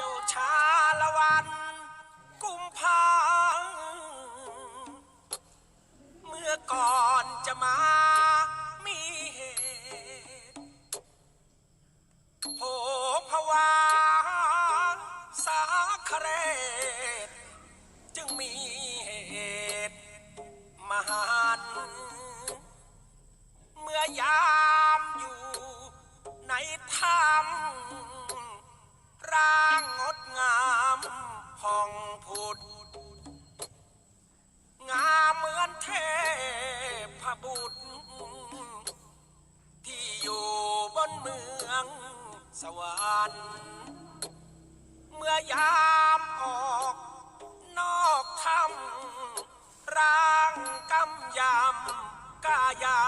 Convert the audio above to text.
เจ้าชาละวัน กุมภาเมื่อก่อนจะมามีเหตุโผภวาสาคเรตจึงมีเหตุมหันเมื่อยามอยู่ในถ้ำ ผ่องผุด งามเหมือนเทพบุตร ที่อยู่บนเมืองสวรรค์ เมื่อยามออกนอกถ้ำร่างกำยำกายา